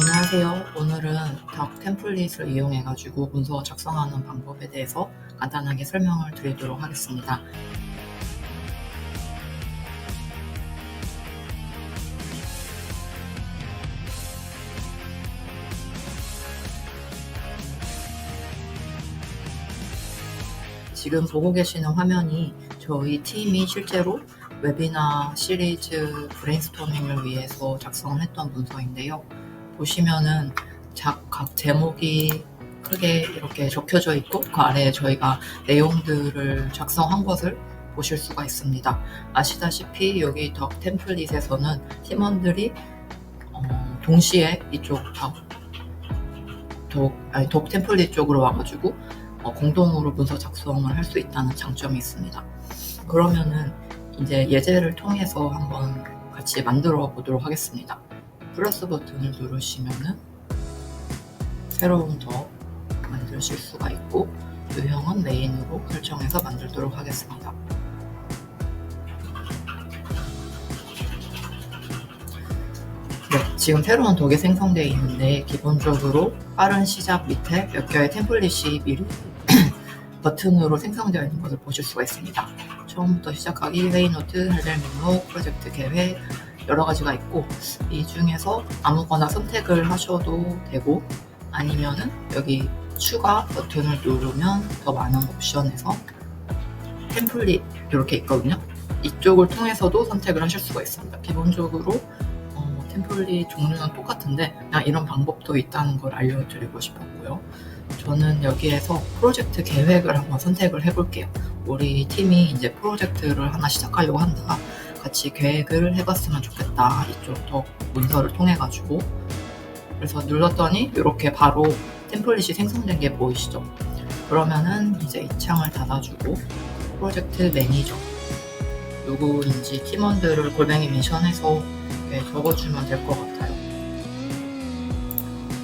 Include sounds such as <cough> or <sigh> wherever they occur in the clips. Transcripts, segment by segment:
안녕하세요. 오늘은 덕 템플릿을 이용해 가지고 문서 작성하는 방법에 대해서 간단하게 설명을 드리도록 하겠습니다. 지금 보고 계시는 화면이 저희 팀이 실제로 웨비나 시리즈 브레인스토밍을 위해서 작성을 했던 문서인데요. 보시면은 자- 각 제목이 크게 이렇게 적혀져 있고 그 아래에 저희가 내용들을 작성한 것을 보실 수가 있습니다. 아시다시피 여기 덕 템플릿에서는 팀원들이 어, 동시에 이쪽 덕, 독, 아니, 독 템플릿 쪽으로 와가지고 어, 공동으로 문서 작성을 할 수 있다는 장점이 있습니다. 그러면은 이제 예제를 통해서 한번 같이 만들어 보도록 하겠습니다. 플러스 버튼을 누르시면은 새로운 더 만드실 수가 있고 유형은 메인으로 설정해서 만들도록 하겠습니다. 네, 지금 새로운 덕이 생성되어 있는데 기본적으로 빠른 시작 밑에 몇 개의 템플릿이 미리 <clears throat> 버튼으로 생성되어 있는 것을 보실 수가 있습니다. 처음부터 시작하기, 회의노트, 할일 목록, 프로젝트 계획 여러 가지가 있고 이 중에서 아무거나 선택을 하셔도 되고 아니면은 여기 추가 버튼을 누르면 더 많은 옵션에서 템플릿 이렇게 있거든요. 이쪽을 통해서도 선택을 하실 수가 있습니다. 기본적으로 어, 템플릿 종류는 똑같은데 그냥 이런 방법도 있다는 걸 알려드리고 싶었고요. 저는 여기에서 프로젝트 계획을 한번 선택을 해볼게요. 우리 팀이 이제 프로젝트를 하나 시작하려고 한다. 같이 계획을 해봤으면 좋겠다. 이쪽 더 문서를 통해 가지고 그래서 눌렀더니 이렇게 바로 템플릿이 생성된 게 보이시죠? 그러면은 이제 이 창을 닫아주고 프로젝트 매니저 누구인지 팀원들을 골뱅이 이렇게 적어주면 될 것 같아요.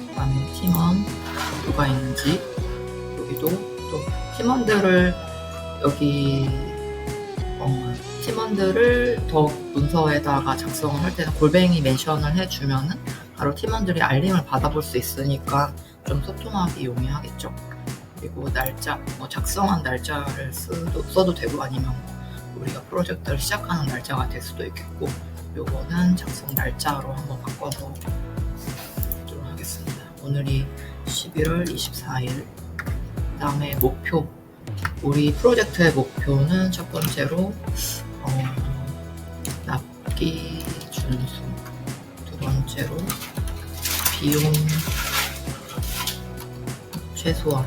그다음에 팀원 누가 있는지 여기도 또 팀원들을 여기 어, 팀원들을 더 문서에다가 작성을 할 때는 골뱅이 멘션을 해주면은 바로 팀원들이 알림을 받아볼 수 있으니까 좀 소통하기 용이하겠죠. 그리고 날짜, 뭐 작성한 날짜를 써도, 써도 되고 아니면 뭐 우리가 프로젝트를 시작하는 날짜가 될 수도 있겠고 요거는 작성 날짜로 한번 바꿔서 하도록 하겠습니다. 오늘이 11월 24일 그 다음에 목표 우리 프로젝트의 목표는 첫 번째로 어, 납기 준수 두 번째로 비용 최소화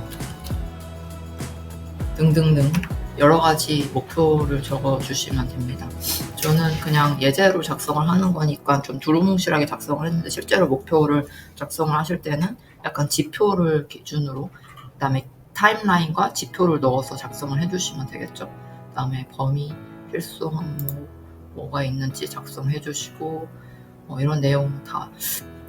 등등등 여러 가지 목표를 적어 주시면 됩니다. 저는 그냥 예제로 작성을 하는 거니까 좀 두루뭉실하게 작성을 했는데 실제로 목표를 작성을 하실 때는 약간 지표를 기준으로 그다음에 타임라인과 지표를 넣어서 작성을 해주시면 되겠죠. 그 다음에 범위, 필수 항목 뭐가 있는지 작성해 주시고 뭐 이런 내용 다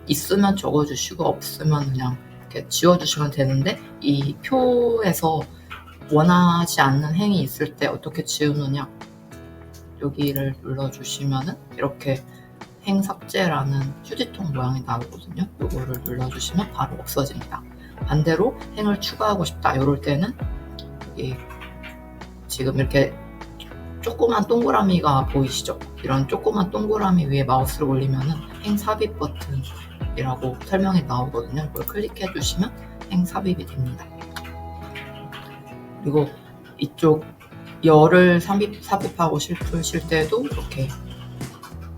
있으면 적어주시고 없으면 그냥 이렇게 지워주시면 되는데 이 표에서 원하지 않는 행위 있을 때 어떻게 지우느냐 여기를 눌러주시면은 이렇게 행 삭제라는 휴지통 모양이 나오거든요. 이거를 눌러주시면 바로 없어집니다. 반대로 행을 추가하고 싶다 이럴 때는 여기 지금 이렇게 조그만 동그라미가 보이시죠? 이런 조그만 동그라미 위에 마우스를 올리면은 행 삽입 버튼이라고 설명이 나오거든요. 이걸 클릭해 주시면 행 삽입이 됩니다. 그리고 이쪽 열을 삽입, 삽입하고 싶으실 때도 이렇게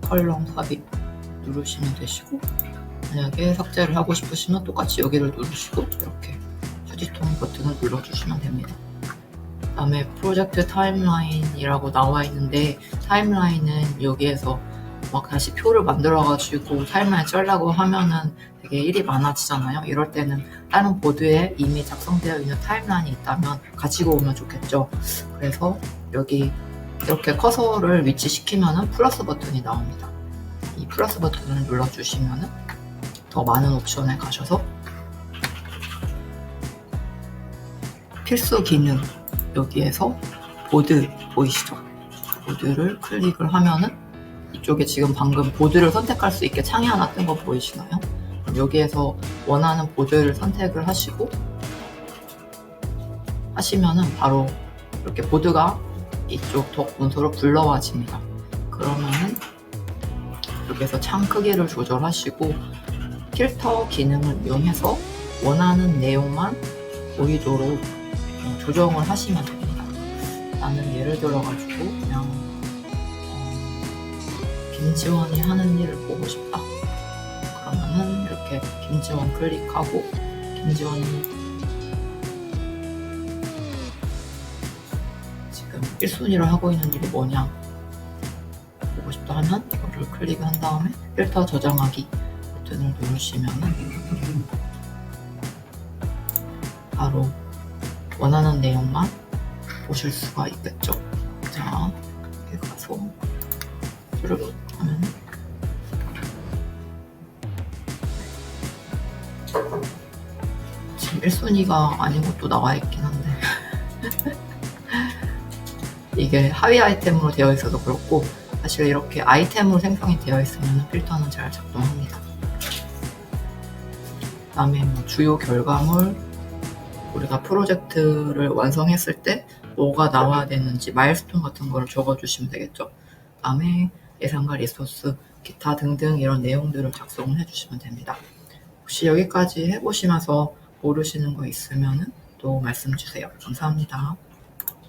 컬럼 삽입 누르시면 되시고 만약에 삭제를 하고 싶으시면 똑같이 여기를 누르시고 이렇게 휴지통 버튼을 눌러주시면 됩니다. 다음에 프로젝트 타임라인이라고 나와 있는데 타임라인은 여기에서 막 다시 표를 만들어가지고 타임라인 짤라고 하면은 되게 일이 많아지잖아요. 이럴 때는 다른 보드에 이미 작성되어 있는 타임라인이 있다면 가지고 오면 좋겠죠. 그래서 여기 이렇게 커서를 위치시키면은 플러스 버튼이 나옵니다. 이 플러스 버튼을 눌러주시면은 더 많은 옵션에 가셔서 필수 기능 여기에서 보드 보이시죠? 보드를 클릭을 하면은 이쪽에 지금 방금 보드를 선택할 수 있게 창이 하나 뜬 거 보이시나요? 여기에서 원하는 보드를 선택을 하시고 하시면은 바로 이렇게 보드가 이쪽 덕 문서로 불러와집니다. 그러면은 여기서 창 크기를 조절하시고 필터 기능을 이용해서 원하는 내용만 보이도록 어, 조정을 하시면 됩니다. 나는 예를 들어가지고 그냥 어, 김지원이 하는 일을 보고 싶다. 그러면은 이렇게 김지원 클릭하고 김지원이 지금 1순위로 하고 있는 일이 뭐냐 보고 싶다 하면 이거를 클릭한 다음에 필터 저장하기 버튼을 누르시면은 바로 원하는 내용만 보실 수가 있겠죠. 자, 여기 가서 쭈르륵 하면 지금 1순위가 아닌 것도 나와 있긴 한데 <laughs> 이게 하위 아이템으로 되어 있어서 그렇고 사실 이렇게 아이템으로 생성이 되어 있으면 필터는 잘 작동합니다. 그다음에 뭐 주요 결과물 우리가 프로젝트를 완성했을 때 뭐가 나와야 되는지 마일스톤 같은 거를 적어주시면 되겠죠. 다음에 예산과 리소스, 기타 등등 이런 내용들을 작성을 해주시면 됩니다. 혹시 여기까지 해보시면서 모르시는 거 있으면 또 말씀 주세요. 감사합니다.